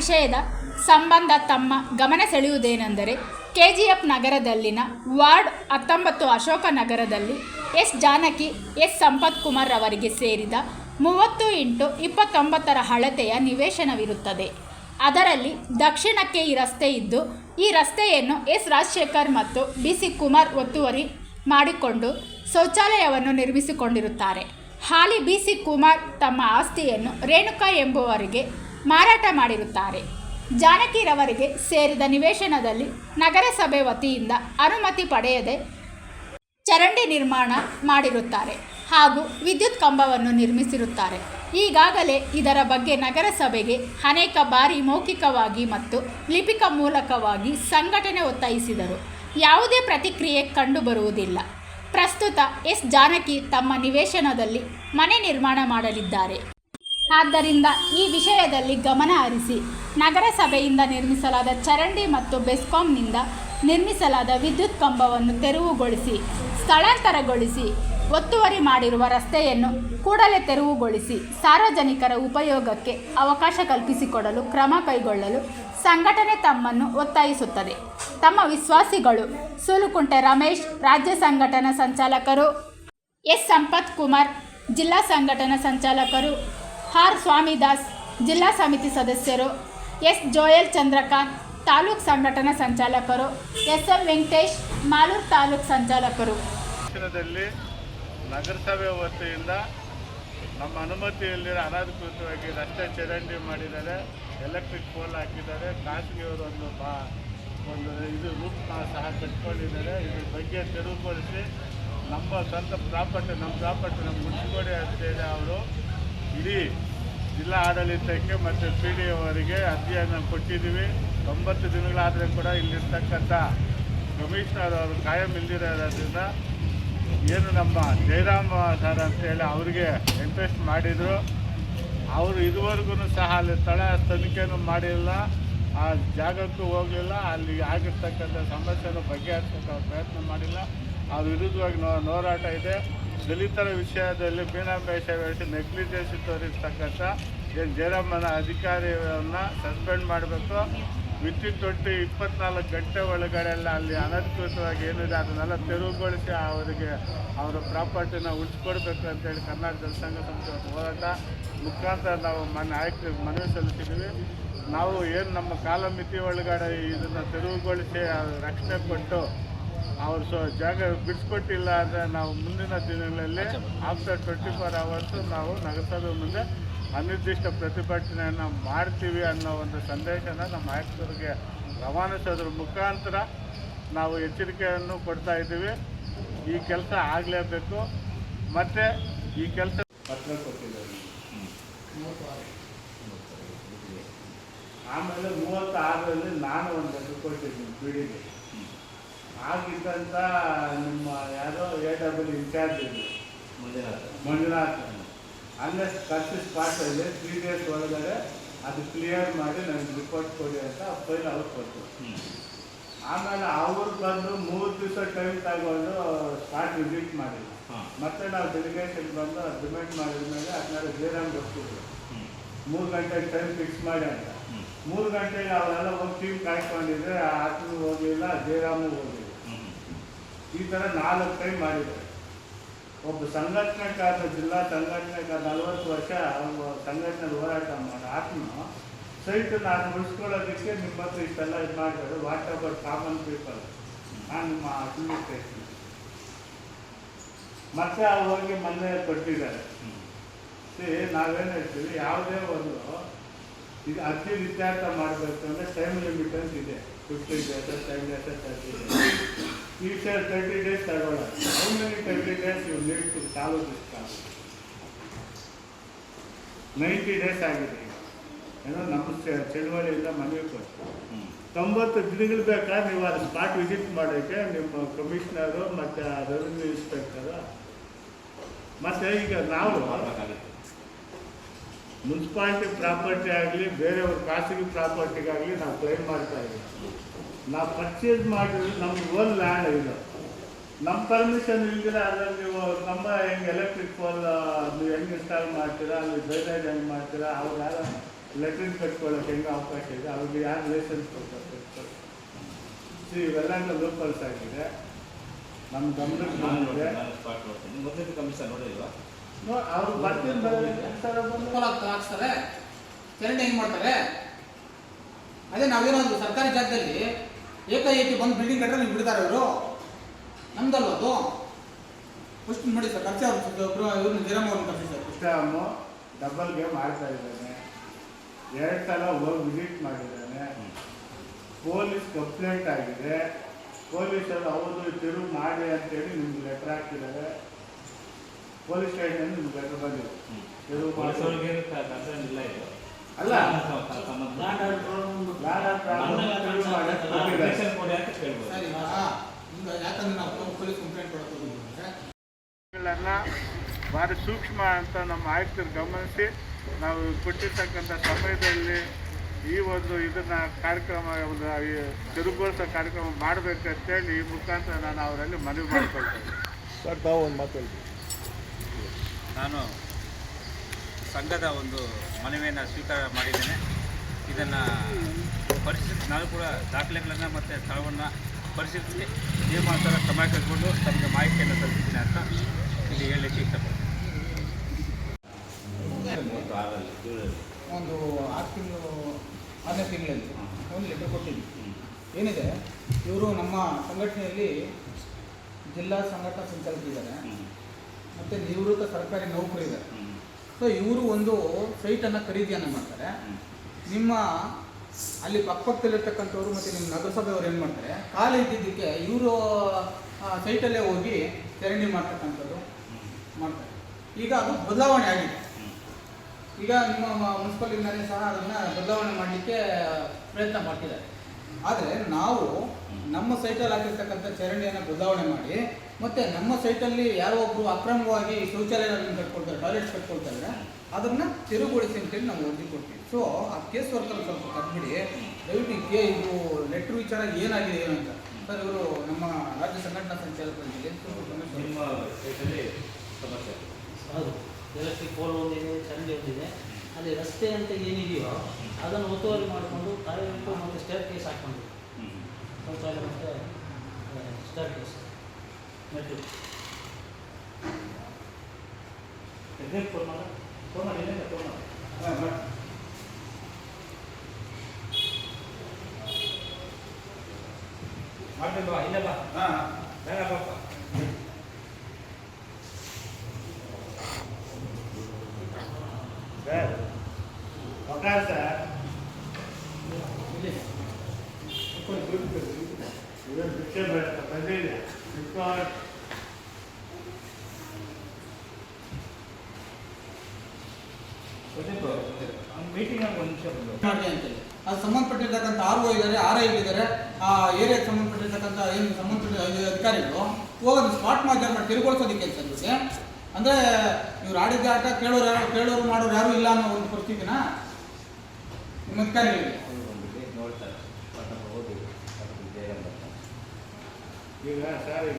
ವಿಷಯದ ಸಂಬಂಧ ತಮ್ಮ ಗಮನ ಸೆಳೆಯುವುದೇನೆಂದರೆ ಕೆ ಜಿ ಎಫ್ ನಗರದಲ್ಲಿನ ವಾರ್ಡ್ ಹತ್ತೊಂಬತ್ತು ಅಶೋಕ ನಗರದಲ್ಲಿ ಎಸ್ ಜಾನಕಿ, ಎಸ್ ಸಂಪತ್ ಕುಮಾರ್ ಅವರಿಗೆ ಸೇರಿದ ಮೂವತ್ತು ಇಂಟು ಇಪ್ಪತ್ತೊಂಬತ್ತರ ಅಳತೆಯ ನಿವೇಶನವಿರುತ್ತದೆ. ಅದರಲ್ಲಿ ದಕ್ಷಿಣಕ್ಕೆ ಈ ರಸ್ತೆ ಇದ್ದು, ಈ ರಸ್ತೆಯನ್ನು ಎಸ್ ರಾಜಶೇಖರ್ ಮತ್ತು ಬಿ ಸಿ ಕುಮಾರ್ ಒತ್ತುವರಿ ಮಾಡಿಕೊಂಡು ಶೌಚಾಲಯವನ್ನು ನಿರ್ಮಿಸಿಕೊಂಡಿರುತ್ತಾರೆ. ಹಾಲಿ ಬಿ ಸಿ ಕುಮಾರ್ ತಮ್ಮ ಆಸ್ತಿಯನ್ನು ರೇಣುಕಾ ಎಂಬುವರಿಗೆ ಮಾರಾಟ ಮಾಡಿರುತ್ತಾರೆ. ಜಾನಕಿರವರಿಗೆ ಸೇರಿದ ನಿವೇಶನದಲ್ಲಿ ನಗರಸಭೆ ವತಿಯಿಂದ ಅನುಮತಿ ಪಡೆಯದೆ ಚರಂಡಿ ನಿರ್ಮಾಣ ಮಾಡಿರುತ್ತಾರೆ ಹಾಗೂ ವಿದ್ಯುತ್ ಕಂಬವನ್ನು ನಿರ್ಮಿಸಿರುತ್ತಾರೆ. ಈಗಾಗಲೇ ಇದರ ಬಗ್ಗೆ ನಗರಸಭೆಗೆ ಅನೇಕ ಬಾರಿ ಮೌಖಿಕವಾಗಿ ಮತ್ತು ಲಿಪಿಕ ಮೂಲಕವಾಗಿ ಸಂಘಟನೆ ಒತ್ತಾಯಿಸಿದರು. ಯಾವುದೇ ಪ್ರತಿಕ್ರಿಯೆ ಕಂಡುಬರುವುದಿಲ್ಲ. ಪ್ರಸ್ತುತ ಎಸ್ ಜಾನಕಿ ತಮ್ಮ ನಿವೇಶನದಲ್ಲಿ ಮನೆ ನಿರ್ಮಾಣ ಮಾಡಲಿದ್ದಾರೆ. ಆದ್ದರಿಂದ ಈ ವಿಷಯದಲ್ಲಿ ಗಮನ ಹರಿಸಿ. ನಗರಸಭೆಯಿಂದ ನಿರ್ಮಿಸಲಾದ ಚರಂಡಿ ಮತ್ತು ಬೆಸ್ಕಾಂನಿಂದ ನಿರ್ಮಿಸಲಾದ ವಿದ್ಯುತ್ ಕಂಬವನ್ನು ತೆರವುಗೊಳಿಸಿ, ಸ್ಥಳಾಂತರಗೊಳಿಸಿ, ಒತ್ತುವರಿ ಮಾಡಿರುವ ರಸ್ತೆಯನ್ನು ಕೂಡಲೇ ತೆರವುಗೊಳಿಸಿ ಸಾರ್ವಜನಿಕರ ಉಪಯೋಗಕ್ಕೆ ಅವಕಾಶ ಕಲ್ಪಿಸಿಕೊಡಲು ಕ್ರಮ ಕೈಗೊಳ್ಳಲು ಸಂಘಟನೆ ತಮ್ಮನ್ನು ಒತ್ತಾಯಿಸುತ್ತದೆ. ತಮ್ಮ ವಿಶ್ವಾಸಿಗಳು ಸೂಲುಕುಂಟೆ ರಮೇಶ್, ರಾಜ್ಯ ಸಂಘಟನಾ ಸಂಚಾಲಕರು ಎಸ್. ಸಂಪತ್ ಕುಮಾರ್ ಜಿಲ್ಲಾ ಸಂಘಟನಾ ಸಂಚಾಲಕರು ಆರ್ ಸ್ವಾಮಿದಾಸ್ ಜಿಲ್ಲಾ ಸಮಿತಿ ಸದಸ್ಯರು, ಎಸ್. ಜೋಯಲ್ ಚಂದ್ರಕಾಂತ್, ತಾಲೂಕ್ ಸಂಘಟನಾ ಸಂಚಾಲಕರು, ಎಸ್. ಎಂ. ವೆಂಕಟೇಶ್, ಮಾಲೂರು ತಾಲೂಕು ಸಂಚಾಲಕರು. ನಗರಸಭೆ ವತಿಯಿಂದ ನಮ್ಮ ಅನುಮತಿಯಲ್ಲಿರೋ ಅನಧಿಕೃತವಾಗಿ ರಸ್ತೆ ಚರಂಡಿ ಮಾಡಿದ್ದಾರೆ. ಎಲೆಕ್ಟ್ರಿಕ್ ಪೋಲ್ ಹಾಕಿದ್ದಾರೆ. ಖಾಸಗಿಯವರು ಒಂದು ಬಾ, ಒಂದು ಇದು ರೂಪ ಸಹ ಕಟ್ಕೊಂಡಿದ್ದಾರೆ. ಇದ್ರ ಬಗ್ಗೆ ತೆರವುಗೊಳಿಸಿ ನಮ್ಮ ಸ್ವಂತ ಪ್ರಾಪರ್ಟಿ, ನಮ್ಮ ಪ್ರಾಪರ್ಟಿ ನಮ್ಮ ಮುನ್ಸಿಪಾಲಿಟಿ ಅವರು ಇಡೀ ಜಿಲ್ಲಾ ಆಡಳಿತಕ್ಕೆ ಮತ್ತು ಪಿ ಡಿ ಅವರಿಗೆ ಅರ್ಜಿಯನ್ನು ಕೊಟ್ಟಿದ್ದೀವಿ. ಒಂಬತ್ತು ದಿನಗಳಾದರೆ ಕೂಡ ಇಲ್ಲಿರ್ತಕ್ಕಂಥ ಕಮಿಷನರ್ ಅವರು ಕಾಯಂ ಇಲ್ಲದಿರೋದ್ರಿಂದ ಏನು ನಮ್ಮ ಜಯರಾಮ ಸರ್ ಅಂತೇಳಿ ಅವ್ರಿಗೆ ಇಂಟ್ರೆಸ್ಟ್ ಮಾಡಿದರು. ಅವರು ಇದುವರೆಗೂ ಸಹ ಅಲ್ಲಿ ಸ್ಥಳ ತನಿಖೆನೂ ಮಾಡಿಲ್ಲ. ಆ ಜಾಗಕ್ಕೂ ಹೋಗಲಿಲ್ಲ. ಅಲ್ಲಿ ಆಗಿರ್ತಕ್ಕಂಥ ಸಮಸ್ಯೆನ ಬಗೆಹರಿಸೋಕೆ ಪ್ರಯತ್ನ ಮಾಡಿಲ್ಲ. ಅವ್ರ ವಿರುದ್ಧವಾಗಿ ನೋ ಹೋರಾಟ ಇದೆ. ದಲಿತರ ವಿಷಯದಲ್ಲಿ ಬೆಳೆಸಿ ನೆಗ್ಲಿಜೆನ್ಸಿ ತೋರಿಸ್ತಕ್ಕಂಥ ಏನು ಜಯರಾಮನ ಅಧಿಕಾರಿಯನ್ನು ಸಸ್ಪೆಂಡ್ ಮಾಡಬೇಕು. ವಿದ್ಯುತ್ ಟ್ವೆಂಟಿ ಇಪ್ಪತ್ನಾಲ್ಕು ಗಂಟೆ ಒಳಗಡೆ ಎಲ್ಲ ಅಲ್ಲಿ ಅನಧಿಕೃತವಾಗಿ ಏನಿದೆ ಅದನ್ನೆಲ್ಲ ತೆರವುಗೊಳಿಸಿ ಅವರಿಗೆ ಅವರ ಪ್ರಾಪರ್ಟಿನ ಉಳಿಸ್ಕೊಡ್ಬೇಕು ಅಂತೇಳಿ ಕರ್ನಾಟಕ ಜನಸಂಘ ಸಂಸ್ಥೆ ಹೋರಾಟ. ಮುಖಾಂತರ ನಾವು ಮನೆ ಆಯ್ಕೆ ಮನವಿ ಸಲ್ಲಿಸಿದ್ದೀವಿ. ನಾವು ಏನು ನಮ್ಮ ಕಾಲಮಿತಿ ಒಳಗಡೆ ಇದನ್ನು ತೆರವುಗೊಳಿಸಿ ರಕ್ಷಣೆ ಕೊಟ್ಟು ಅವ್ರು ಸೊ ಜಾಗ ಬಿಡಿಸ್ಕೊಟ್ಟಿಲ್ಲ ಅಂದರೆ ನಾವು ಮುಂದಿನ ದಿನಗಳಲ್ಲಿ ಆಫ್ಟರ್ ಟ್ವೆಂಟಿ ಫೋರ್ ಅವರ್ಸು ನಾವು ನಗರಸಭೆ ಮುಂದೆ ಅನಿರ್ದಿಷ್ಟ ಪ್ರತಿಭಟನೆಯನ್ನು ಮಾಡ್ತೀವಿ ಅನ್ನೋ ಒಂದು ಸಂದೇಶನ ನಮ್ಮ ಆಯುಕ್ತರಿಗೆ ರವಾನಿಸೋದ್ರ ಮುಖಾಂತರ ನಾವು ಎಚ್ಚರಿಕೆಯನ್ನು ಕೊಡ್ತಾ ಇದ್ದೀವಿ. ಈ ಕೆಲಸ ಆಗಲೇಬೇಕು. ಮತ್ತು ಈ ಕೆಲಸ ಪತ್ರ ಕೊಟ್ಟಿದ್ದಾರೆ. ಆಮೇಲೆ ಮೂವತ್ತಾರರಲ್ಲಿ ನಾನು ಒಂದು ಕೊಟ್ಟಿದ್ದೀನಿ ಬಿಡಿಗೆ ಆಗಿದ್ದಂಥ ನಿಮ್ಮ ಯಾರೋ ಎ ಡಬ್ಲ್ಯೂ ಇನ್ಚಾರ್ಜ್ ಇದ್ದರು ಮಂಜುನಾಥ್. ಅಲ್ಲೇ ಖರ್ಚು ಸ್ಪಾಟಲ್ಲಿ ತ್ರೀ ಡೇಸ್ ಒಳಗಡೆ ಅದು ಕ್ಲಿಯರ್ ಮಾಡಿ ನನಗೆ ರಿಪೋರ್ಟ್ ಕೊಡಿ ಅಂತ ಫೈಲ್ ಅವ್ರು ಕೊಟ್ಟರು. ಆಮೇಲೆ ಅವ್ರು ಬಂದು ಮೂರು ದಿವಸ ಟೈಮ್ ತಗೊಂಡು ಸ್ಪಾಟ್ ವಿಸಿಟ್ ಮಾಡಿದ್ರು. ಮತ್ತೆ ನಾವು ಡೆಲಿಗೇಷನ್ ಬಂದು ಡಿಮ್ಯಾಂಡ್ ಮಾಡಿದ ಮೇಲೆ ಅದನ್ನೆಲ್ಲ ಜಯರಾಮ್ ಬರ್ತಿದ್ರು ಮೂರು ಗಂಟೆಗೆ ಟೈಮ್ ಫಿಕ್ಸ್ ಮಾಡಿ ಅಂತ. ಮೂರು ಗಂಟೆಗೆ ಅವರೆಲ್ಲ ಒಂದು ಟೀಮ್ ಕಾಯ್ಕೊಂಡಿದ್ರೆ ಆತನು ಹೋಗಲಿಲ್ಲ ಜಯರಾಮು ಹೋಗಲಿಲ್ಲ. ಈ ಥರ ನಾಲ್ಕು ಟೈಮ್ ಮಾಡಿದ್ದಾರೆ. ಒಬ್ಬ ಸಂಘಟನೆಕಾರ ಜಿಲ್ಲಾ ಸಂಘಟನೆಕಾರ ನಲವತ್ತು ವರ್ಷ ಒಂದು ಸಂಘಟನೆ ಹೋರಾಟ ಮಾಡಿ ಆತ್ಮ ಸೈಟ್ ನಾನು ಉಳಿಸ್ಕೊಳ್ಳೋದಕ್ಕೆ ನಿಮ್ಮ ಹತ್ರ ಇಷ್ಟೆಲ್ಲ ಇದು ಮಾಡಿದ್ದಾರೆ. ವಾಟ್ ಅಬೌಟ್ ಕಾಮನ್ ಪೀಪಲ್ ನಾನು ನಿಮ್ಮ ಅಡ್ಮಿನಿಸ್ಟ್ರೇಷನ್ ಮತ್ತೆ ಹೋಗಿ ಮೊನ್ನೆ ಕೊಟ್ಟಿದ್ದಾರೆ. ನಾವೇನು ಹೇಳ್ತೀವಿ? ಯಾವುದೇ ಒಂದು ಈಗ ಅತಿ ವಿಚಾರ ಮಾಡಬೇಕು ಅಂದರೆ ಟೈಮ್ ಲಿಮಿಟ್ ಅಂತ ಇದೆ. Fifteen days time days thirty days ಈ ಸರ್ ತರ್ಟಿ ಡೇಸ್ ತಗೊಳ್ಳ. ಹೌ ಮೆನಿ ತರ್ಟಿ ಡೇಸ್ ಇವ್ರು need to solve this problem ninety days ಆಗಿದೆ ಈಗ. ಏನೋ ನಮ್ಮ ಚಳುವಳಿಯಿಂದ ಮನವಿ ಕೊಟ್ಟು ತೊಂಬತ್ತು ದಿನಗಳು ಬೇಕಾದ್ರೆ ನೀವು ಅದು ಸ್ಪಾಟ್ ವಿಸಿಟ್ ಮಾಡೋಕ್ಕೆ ನಿಮ್ಮ ಕಮಿಷನರು ಮತ್ತು ರೆವಿನ್ಯೂ ಇನ್ಸ್ಪೆಕ್ಟರು ಮತ್ತು ಈಗ ನಾವು ಮುನ್ಸಿಪಾಲ್ಟಿ ಪ್ರಾಪರ್ಟಿ ಆಗಲಿ, ಬೇರೆಯವ್ರ ಖಾಸಗಿ ಪ್ರಾಪರ್ಟಿಗಾಗಲಿ ನಾವು ಕ್ಲೈಮ್ ಮಾಡ್ತಾ ಇದ್ದೀವಿ. ನಾವು ಪರ್ಚೇಸ್ ಮಾಡಿದ್ರೆ ನಮ್ಗೆ ಓನ್ ಲ್ಯಾಂಡ್ ಇದು. ನಮ್ಮ ಪರ್ಮಿಷನ್ ಇಲ್ದಿರ ಅದ್ರಲ್ಲಿ ನೀವು ನಮ್ಮ ಹೆಂಗೆ ಎಲೆಕ್ಟ್ರಿಕ್ ಪೋಲ್ ನೀವು ಹೆಂಗೆ ಇನ್ಸ್ಟಾಲ್ ಮಾಡ್ತೀರಾ, ಅಲ್ಲಿ ಡ್ರೈನೇಜ್ ಹೆಂಗೆ ಮಾಡ್ತೀರಾ, ಅವ್ರು ಯಾರು ಲೆಟ್ರಿನ್ ಕಟ್ಕೊಳ್ಳೋಕೆ ಹೆಂಗೆ ಅವಕಾಶ ಇದೆ, ಅವ್ರಿಗೆ ಯಾರು ಲೈಸೆನ್ಸ್ ಕೊಡ್ತಾರೆ. ಸೊ ಇವೆಲ್ಲ ಲೋಕಲ್ಸ್ ಆಗಿದೆ. ನಮ್ಮ ಗಮನಕ್ಕೆ ಬಂದಿದೆ. ಮೊದಲನೇ ಕಮಿಷನ್ ನೋಡಿಲ್ವಾ? ಅವ್ರು ಬರ್ತೀನಿ ಸರ್ ಹಾಕ್ತಾರೆ ಚರಂಡಿ ಹೆಂಗ್ ಮಾಡ್ತಾರೆ? ಅದೇ ನಾವೇನಾದ್ರು ಸರ್ಕಾರಿ ಜಾಗದಲ್ಲಿ ಏಕಾಏಕಿ ಬಂದು ಬಿಲ್ಡಿಂಗ್ ಕಟ್ಟರೆ ನೀವು ಬಿಡ್ತಾರೆ ಅವರು ನಮ್ದಲ್ವ ಅದು? ಫಸ್ಟ್ ನೋಡಿ ಸರ್ ಖರ್ಚು ಅವ್ರು ಇವ್ರನ್ನ ಜೀರಮ್ಮ ಅವ್ರನ್ನ ಕರ್ಸಿ ಸರ್. ಇಸ್ಲಾಮು ಡಬಲ್ ಗೇಮ್ ಆಡ್ತಾ ಇದ್ದಾನೆ. ಎರಡು ಸಲ ಹೋಗಿ ವಿಸಿಟ್ ಮಾಡಿದ್ದಾನೆ. ಪೊಲೀಸ್ ಕಂಪ್ಲೇಂಟ್ ಆಗಿದೆ. ಪೊಲೀಸರು ಅವರು ತಿರುವು ಮಾಡಿ ಅಂತೇಳಿ ನಿಮ್ಗೆ ಲೆಟರ್ ಹಾಕಿದ್ದಾರೆ. ಪೊಲೀಸ್ ಸ್ಟೇಷನ್ ಲೆಟರ್ ಬಂದಿದೆ ಇದು ಪೊಲೀಸವ್ರಿಗೆ ಕನ್ಸರ್ನ್ ಇಲ್ಲ ಇದು. ಅಲ್ಲ. ಕೊಡಿ ಅಂತ ಕೇಳ್ಬೋದು. ಸರ್ ಯಾಕಂದ್ರೆ ನಾವು ಪೊಲೀಸ್ ಕಂಪ್ಲೇಂಟ್ ಭಾರಿ ಸೂಕ್ಷ್ಮ ಅಂತ ನಮ್ಮ ಆಯುಕ್ತರು ಗಮನಿಸಿ ನಾವು ಕೊಟ್ಟಿರ್ತಕ್ಕಂಥ ಸಮಯದಲ್ಲಿ ಈ ಒಂದು ಇದನ್ನ ಕಾರ್ಯಕ್ರಮ ಒಂದು ಈ ತಿರುಗುಗೊಳಿಸೋ ಕಾರ್ಯಕ್ರಮ ಮಾಡಬೇಕಂತೇಳಿ ಈ ಮುಖಾಂತರ ನಾನು ಅವರಲ್ಲಿ ಮನವಿ ಮಾಡ್ಕೊಳ್ತೇನೆ. ಸರ್ ತಾವು ಒಂದು ಮಾತು ನಾನು ಸಂಘದ ಒಂದು ಮನವಿಯನ್ನು ಸ್ವೀಕಾರ ಮಾಡಿದ್ದೇನೆ. ಇದನ್ನು ಪರಿಸ್ಥಿತಿ ನಾನು ಕೂಡ ದಾಖಲೆಗಳನ್ನು ಮತ್ತು ಸ್ಥಳವನ್ನು ಪರಿಶೀಲಿಸಿ ನಿಯಮಾನುಸಾರ ಕ್ರಮ ಕೈಗೊಂಡು ತಮಗೆ ಮಾಹಿತಿಯನ್ನು ಸಲ್ಲಿಸಿದ್ದೀನಿ ಅಂತ ಇಲ್ಲಿ ಹೇಳಲಿಕ್ಕೆ ಇಷ್ಟಪಡ್ತೀನಿ. ಒಂದು ಆರು ತಿಂಗಳು ಆರನೇ ತಿಂಗಳಲ್ಲಿ ಒಂದು ಲೆಟರ್ ಕೊಟ್ಟಿದ್ವಿ ಏನಿದೆ? ಇವರು ನಮ್ಮ ಸಂಘಟನೆಯಲ್ಲಿ ಜಿಲ್ಲಾ ಸಂಘಟನಾ ಸಂಚಾಲಕರಿದ್ದಾರೆ ಮತ್ತು ನಿವೃತ್ತ ಸರ್ಕಾರಿ ನೌಕರಿ ಇದೆ. ಸೊ ಇವರು ಒಂದು ಸೈಟನ್ನು ಖರೀದಿಯನ್ನು ಮಾಡ್ತಾರೆ. ನಿಮ್ಮ ಅಲ್ಲಿ ಪಕ್ಕಪಕ್ಕದಲ್ಲಿರ್ತಕ್ಕಂಥವ್ರು ಮತ್ತು ನಿಮ್ಮ ನಗರಸಭೆಯವರು ಏನು ಮಾಡ್ತಾರೆ? ಕಾಲ ಇದ್ದಿದ್ದಕ್ಕೆ ಇವರು ಸೈಟಲ್ಲೇ ಹೋಗಿ ಚರಂಡಿ ಮಾಡ್ತಕ್ಕಂಥದ್ದು ಮಾಡ್ತಾರೆ. ಈಗ ಅದು ಬದಲಾವಣೆ ಆಗಿದೆ. ಈಗ ನಿಮ್ಮ ಮುನ್ಸಿಪಲ್ ಇಂದಾನೆ ಸಹ ಅದನ್ನು ಬದಲಾವಣೆ ಮಾಡಲಿಕ್ಕೆ ಪ್ರಯತ್ನ ಮಾಡ್ತಿದ್ದಾರೆ. ಆದರೆ ನಾವು ನಮ್ಮ ಸೈಟಲ್ಲಿ ಹಾಕಿರ್ತಕ್ಕಂಥ ಚರಂಡಿಯನ್ನು ಬದಲಾವಣೆ ಮಾಡಿ ಮತ್ತು ನಮ್ಮ ಸೈಟಲ್ಲಿ ಯಾರೋ ಒಬ್ಬರು ಅಕ್ರಮವಾಗಿ ಶೌಚಾಲಯಗಳನ್ನು ಕಟ್ಕೊಳ್ತಾರೆ ಟಾಯ್ಲೆಟ್ಸ್ ಕಟ್ಕೊಳ್ತಾರೆ ಅದನ್ನು ತಿರುಗೊಳಿಸಿ ಅಂತೇಳಿ ನಾವು ವರದಿ ಕೊಡ್ತೀವಿ. ಸೊ ಆ ಕೇಸ್ ವರ್ಕಲ್ಲಿ ಸ್ವಲ್ಪ ಕಟ್ಬಿಡಿ ದಯವಿಟ್ಟು ಕೆ ಕೇ ಇದು ಲೆಟ್ರ್ ವಿಚಾರ ಏನಾಗಿದೆ ಏನು ಅಂತ. ಸರ್ ಇವರು ನಮ್ಮ ರಾಜ್ಯ ಸಂಘಟನಾ ಸಂಚಾಲಕರಿಗೆ ನಿಮ್ಮ ಸೈಟಲ್ಲಿ ಸಮಸ್ಯೆ? ಹೌದು. ಎಲೆಕ್ಟ್ರಿಕ್ ಪೋಲ್ ಒಂದಿದೆ ಚರಂಡಿ ಒಂದಿದೆ ಅಲ್ಲಿ ರಸ್ತೆ ಅಂತ ಏನಿದೆಯೋ ಅದನ್ನು ಒತ್ತುವರಿ ಮಾಡಿಕೊಂಡು ಕಾರ್ಯಕ್ರಮ ಮತ್ತು ಹಾಕ್ಕೊಂಡು ಶೌಚಾಲಯ ಮತ್ತು ಸ್ಟೇರ್ ಕೇಸ್ ಮೆಟ್ಲು ಫೋನ್ ಮಾಡ ಫೋನ್ ಮಾಡಿ ಏನಿಲ್ಲ ಫೋನ್ ಮಾಡಿ ಮಾಡ್ತಿಲ್ವಾ ಇಲ್ಲ ಬಾ ಬೇಡ ಪಾಪ ಸರ್ ಅವಕಾಶ ಇಲ್ಲಿ ಸಂಬಂಧಪಟ್ಟಿರ್ತಕ್ಕಂಥ ಆರ್ ಒ ಇದ್ದಾರೆ ಆರ್ ಐ ಇದ್ದಾರೆ. ಆ ಏರಿಯಾಗೆ ಸಂಬಂಧಪಟ್ಟಿರ್ತಕ್ಕಂಥ ಏನು ಸಂಬಂಧಪಟ್ಟ ಅಧಿಕಾರಿಗಳು ಹೋಗೋದು ಸ್ಪಾಟ್ ಮಾಧ್ಯಮ ತಿರುಗೊಳಿಸೋದಕ್ಕೆ ಸರ್ ಅಂದ್ರೆ ಅಂದರೆ ಇವ್ರು ಆಡಿದ ಆಟ ಕೇಳೋರು ಯಾರು ಕೇಳೋರು ಮಾಡೋರು ಯಾರು ಇಲ್ಲ ಅನ್ನೋ ಒಂದು ಪರಿಸ್ಥಿತಿನ ನಿಮ್ಮ ಅಧಿಕಾರಿಗಳಿಗೆ. ನೋಡ್ತಾರೆ ಓದಿ ಈಗ ಸರ್